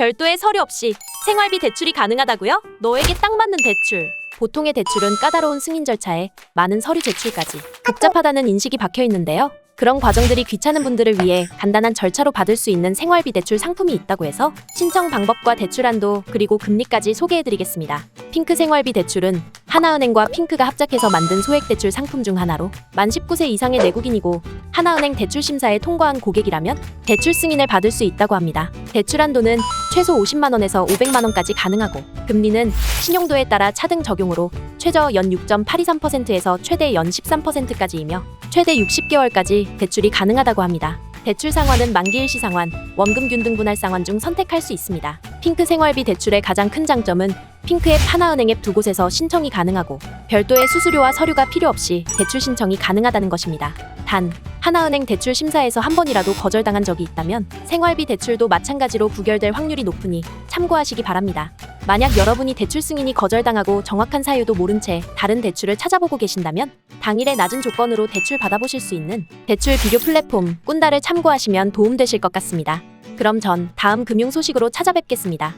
별도의 서류 없이 생활비 대출이 가능하다고요? 너에게 딱 맞는 대출. 보통의 대출은 까다로운 승인 절차에 많은 서류 제출까지 복잡하다는 인식이 박혀 있는데요. 그런 과정들이 귀찮은 분들을 위해 간단한 절차로 받을 수 있는 생활비 대출 상품이 있다고 해서 신청 방법과 대출 한도 그리고 금리까지 소개해드리겠습니다. 핑크 생활비 대출은 하나은행과 핑크가 합작해서 만든 소액 대출 상품 중 하나로 만 19세 이상의 내국인이고 하나은행 대출 심사에 통과한 고객이라면 대출 승인을 받을 수 있다고 합니다. 대출 한도는 최소 50만 원에서 500만 원까지 가능하고 금리는 신용도에 따라 차등 적용으로 최저 연 6.823%에서 최대 연 13%까지이며 최대 60개월까지 대출이 가능하다고 합니다. 대출 상환은 만기일 시 상환, 원금균 등 분할 상환 중 선택할 수 있습니다. 핑크 생활비 대출의 가장 큰 장점은 핑크 앱 하나은행 앱 두 곳에서 신청이 가능하고 별도의 수수료와 서류가 필요 없이 대출 신청이 가능하다는 것입니다. 단 하나은행 대출 심사에서 한 번이라도 거절당한 적이 있다면 생활비 대출도 마찬가지로 부결될 확률이 높으니 참고하시기 바랍니다. 만약 여러분이 대출 승인이 거절당하고 정확한 사유도 모른 채 다른 대출을 찾아보고 계신다면 당일에 낮은 조건으로 대출 받아보실 수 있는 대출 비교 플랫폼 꾼다를 참고하시면 도움되실 것 같습니다. 그럼 전 다음 금융 소식으로 찾아뵙겠습니다.